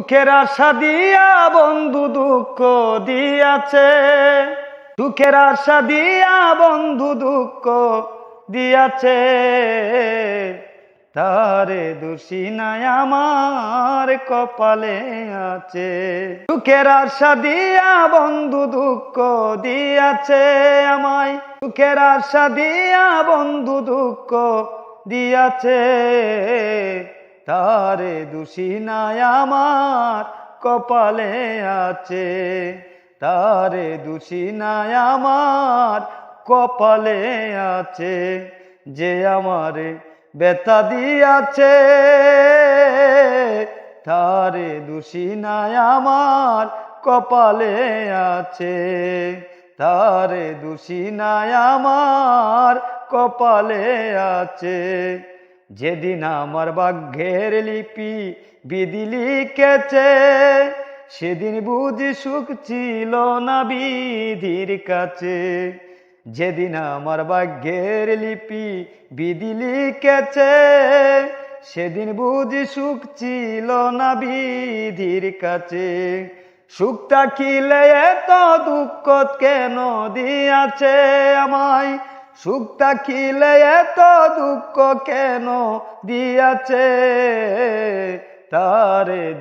সুখের আশা দিয়া, বন্ধু দুঃখ দিয়াছে। সুখের আশা দিয়া, বন্ধু দুঃখ দিয়াছে। তারে দোষী নাই আমার কপালে আছে। সুখের আশা দিয়া, বন্ধু দুঃখ দিয়াছে আমায়। সুখের আশা দিয়া, বন্ধু দুঃখ দিয়াছে। তারে দোষী নাই আমার, কপালে আছে। তারে দোষী নাই আমার, কপালে আছে। যে আমারে বেতা দিয়াছে, তারে দোষী নাই আমার, কপালে আছে। তারে দোষী নাই আমার, কপালে আছে। যেদিন আমার বাঘ্যের লিপি বিধি লিখেছে, সেদিন বুঝি সুখ ছিল না বিধির কাছে। যেদিন আমার ভাগ্যের লিপি বিধি লিখেছে, সেদিন বুঝি সুখ ছিল না বিধির কাছে। সুখটা খিলে এত দুঃখ কেন দিয়াছে আমায়? সুখটা খিলে এত দুঃখ কেন দিয়াছে? তারে